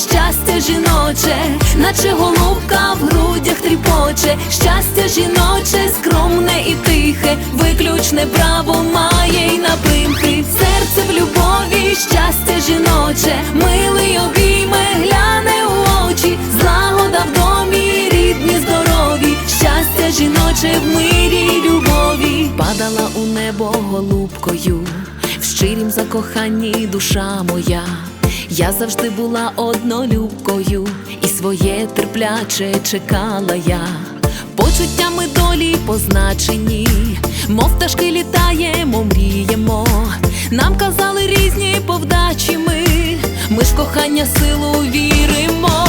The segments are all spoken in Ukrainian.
щастя жіноче, наче голубка в грудях тріпоче, щастя жіноче, скромне і тихе, виключне право має й на примхи, серце в любові, щастя жіноче, милий обійме, гляне у очі, злагода в домі, рідні, здорові, щастя жіноче в мирі й любові, падала у небо голубкою, в щирім закоханні душа моя. Я завжди була однолюбкою, і своє терпляче чекала я. Почуттями долі позначені, мов пташки літаємо, мріємо. Нам казали різні повдачі ми, ми ж кохання силу віримо.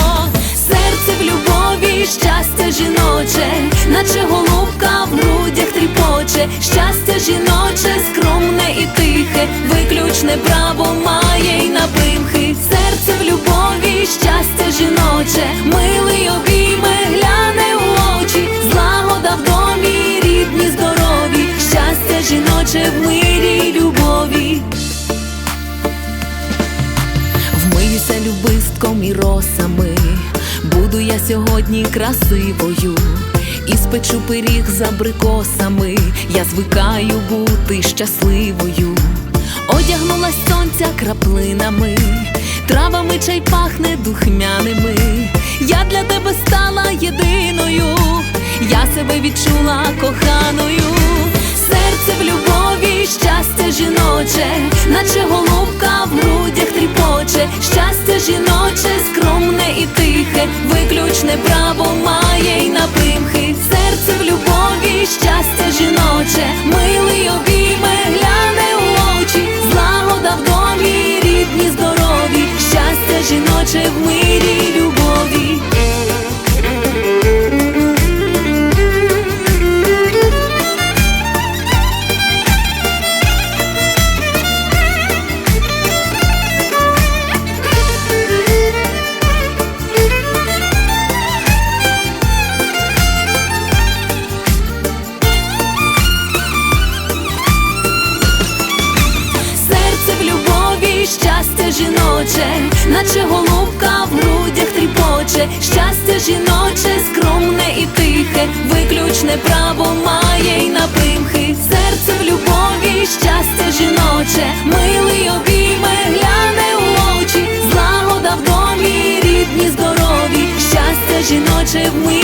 Серце в любові, щастя жіноче, наче голубка в грудях тріпоче, щастя жіноче, скромне і тихе, виключне право має й на щастя в мирі любові. Вмиюся любистком і росами, буду я сьогодні красивою, і спечу пиріг з абрикосами, я звикаю бути щасливою, одягнулась сонця краплинами, травами чай пахне духмяними. Я для тебе стала єдиною, я себе відчула коханою, серце в любові, щастя жіноче, наче голубка в грудях тріпоче, щастя жіноче, скромне і тихе, виключне право має й на примхи, серце в любові, щастя жіноче, милий обійме, гляне у очі, злагода в домі, рідні, здорові, щастя жіноче в мирі любові. Наче голубка в грудях тріпоче, щастя жіноче, скромне і тихе, виключне право має й на примхи, серце в любові, щастя жіноче, милий обійме, гляне у очі, злагода в домі, рідні, здорові, щастя жіноче в мирі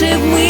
wanted we